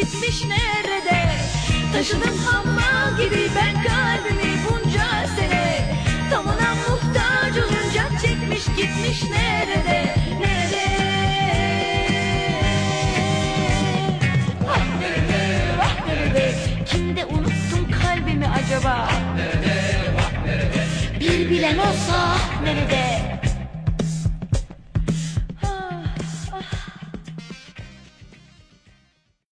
gitmiş nerede? Taşıdım hammal gibi ben kalbimi bunca sene. Tam ona muhtaç olunca çekmiş gitmiş nerede? Nerede? Ah nerede? Ah nerede? Kimde unuttum kalbimi acaba? Bir bilen olsa ah nerede